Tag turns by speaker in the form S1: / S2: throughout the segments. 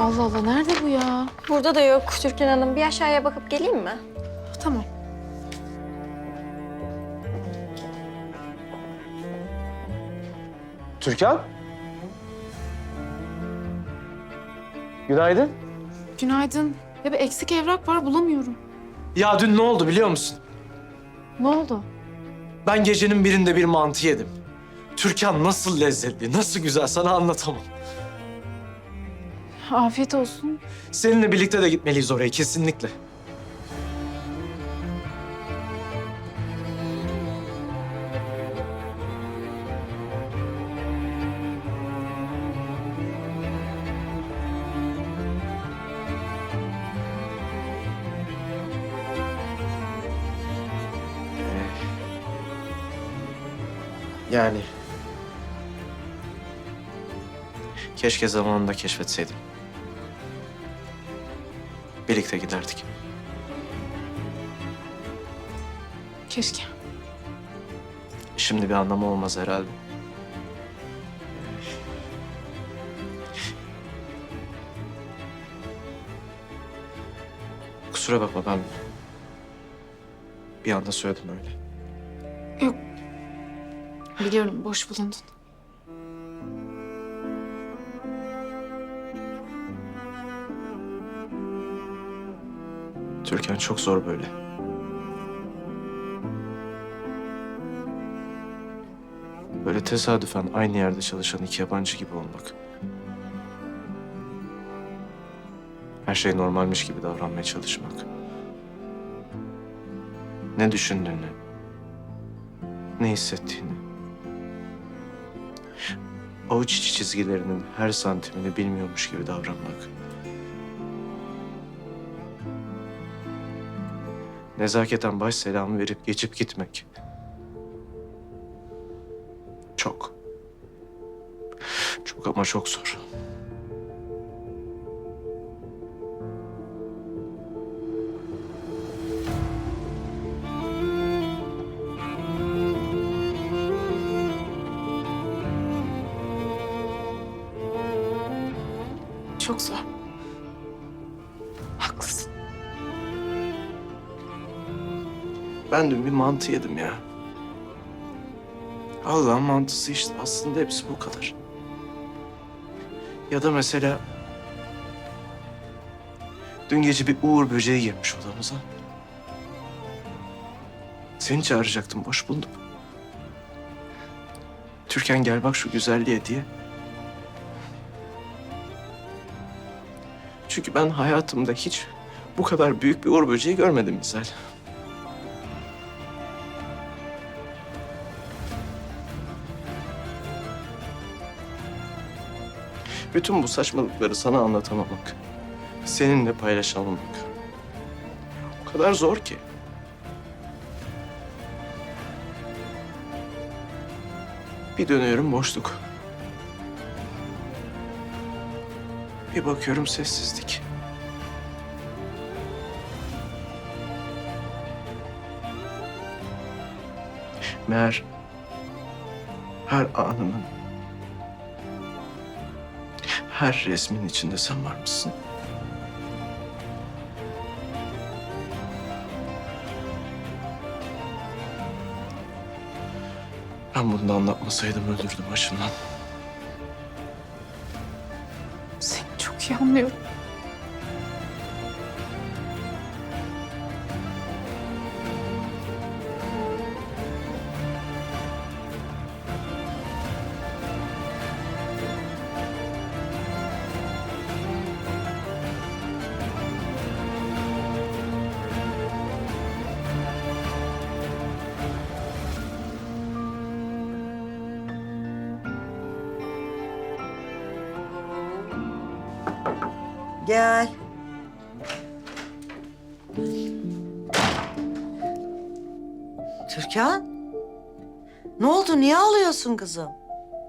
S1: Allah Allah nerede bu ya?
S2: Burada da yok Türkan Hanım. Bir aşağıya bakıp geleyim mi?
S1: Tamam.
S3: Türkan? Günaydın.
S1: Günaydın. Ya bir eksik evrak var bulamıyorum.
S3: Ya dün ne oldu biliyor musun?
S1: Ne oldu?
S3: Ben gecenin birinde bir mantı yedim. Türkan nasıl lezzetli, nasıl güzel sana anlatamam.
S1: Afiyet olsun.
S3: Seninle birlikte de gitmeliyiz oraya kesinlikle. Yani... Keşke zamanında keşfetseydim. Birlikte giderdik.
S1: Keşke.
S3: Şimdi bir anlamı olmaz herhalde. Kusura bakma ben bir anda söyledim öyle.
S1: Yok. Biliyorum boş bulundun.
S3: Türkan çok zor böyle. Böyle tesadüfen aynı yerde çalışan iki yabancı gibi olmak. Her şey normalmiş gibi davranmaya çalışmak. Ne düşündüğünü, ne hissettiğini. Avuç içi çizgilerinin her santimini bilmiyormuş gibi davranmak. Nezaketen baş selamı verip geçip gitmek. Çok. Çok ama çok zor.
S1: Çok zor.
S3: Ben dün bir mantı yedim ya. Allah'ın mantısı işte. Aslında hepsi bu kadar. Ya da mesela... Dün gece bir uğur böceği girmiş odamıza. Seni çağıracaktım, boş buldum. Türkan gel bak şu güzelliğe diye. Çünkü ben hayatımda hiç bu kadar büyük bir uğur böceği görmedim misal. Bütün bu saçmalıkları sana anlatamamak, seninle paylaşamamak o kadar zor ki. Bir dönüyorum boşluk. Bir bakıyorum sessizlik. Meğer her anımın her resmin içinde sen varmışsın. Ben bunu da anlatmasaydım öldürdüm başımdan.
S1: Seni çok iyi anlıyorum.
S4: Gel. Türkan? Ne oldu? Niye ağlıyorsun kızım?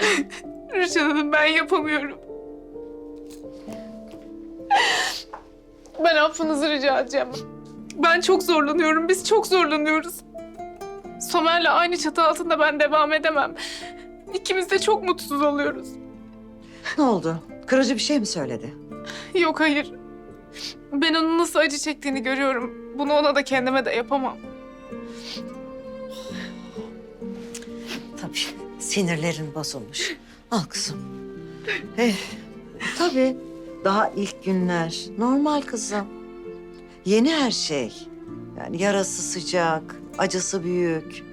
S1: Rüçhan Hanım ben yapamıyorum. Ben affınızı rica edeceğim. Ben çok zorlanıyorum. Biz çok zorlanıyoruz. Somer'le aynı çatı altında ben devam edemem. İkimiz de çok mutsuz oluyoruz.
S4: Ne oldu? Kırıcı bir şey mi söyledi?
S1: Yok hayır. Ben onun nasıl acı çektiğini görüyorum. Bunu ona da kendime de yapamam.
S4: Tabii sinirlerin bozulmuş. Al kızım. Eh, tabii daha ilk günler. Normal kızım. Yeni her şey. Yani yarası sıcak, acısı büyük.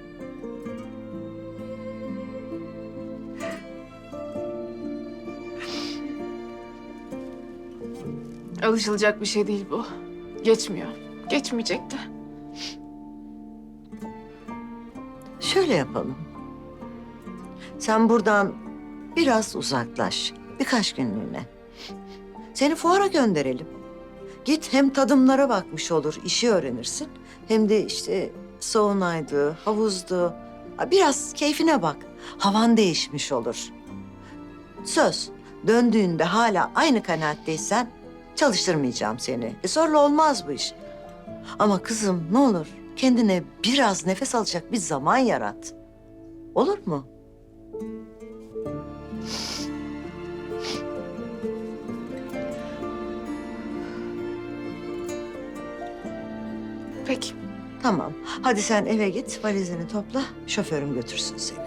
S1: Alışılacak bir şey değil bu. Geçmiyor. Geçmeyecek de.
S4: Şöyle yapalım. Sen buradan biraz uzaklaş. Birkaç günlüğüne. Seni fuara gönderelim. Git hem tadımlara bakmış olur, işi öğrenirsin. Hem de işte saunaydı, havuzdu. Ha, Biraz keyfine bak. Havan değişmiş olur. Söz, döndüğünde hala aynı kanaatteysen çalıştırmayacağım seni. E zorla olmaz bu iş. Ama kızım ne olur kendine biraz nefes alacak bir zaman yarat. Olur mu?
S1: Peki.
S4: Tamam. Hadi sen eve git, valizini topla, şoförüm götürsün seni.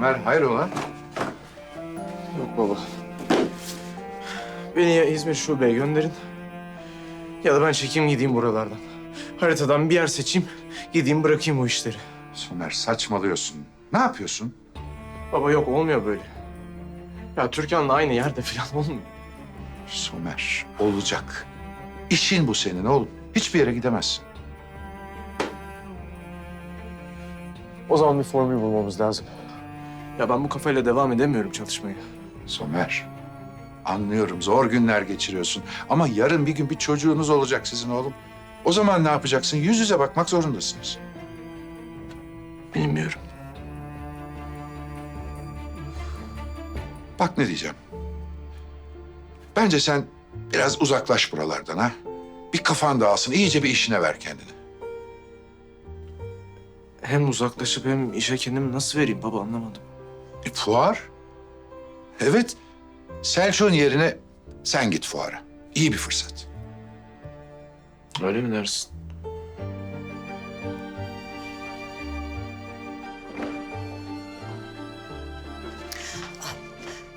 S5: Somer hayrola?
S3: Yok baba. Beni ya İzmir şubeye gönderin ya da ben çekeyim gideyim buralardan. Haritadan bir yer seçeyim, gideyim bırakayım o işleri.
S5: Somer saçmalıyorsun. Ne yapıyorsun?
S3: Baba yok olmuyor böyle. Ya Türkan'la aynı yerde falan olmuyor.
S5: Somer olacak. İşin bu senin oğlum. Hiçbir yere gidemezsin.
S3: O zaman bir formül bulmamız lazım. Ya ben bu kafayla devam edemiyorum çalışmaya.
S5: Somer anlıyorum zor günler geçiriyorsun. Ama yarın bir gün bir çocuğunuz olacak sizin oğlum. O zaman ne yapacaksın? Yüz yüze bakmak zorundasınız.
S3: Bilmiyorum.
S5: Bak ne diyeceğim. Bence sen biraz uzaklaş buralardan ha. Bir kafan dağılsın, iyice bir işine ver kendini.
S3: Hem uzaklaşıp hem işe kendimi nasıl vereyim baba anlamadım.
S5: E, fuar? Evet. Selçuk'un yerine sen git fuara. İyi bir fırsat.
S3: Öyle mi dersin?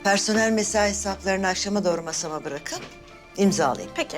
S4: Personel mesai hesaplarını akşama doğru masama bırakın. İmzalayayım.
S2: Peki.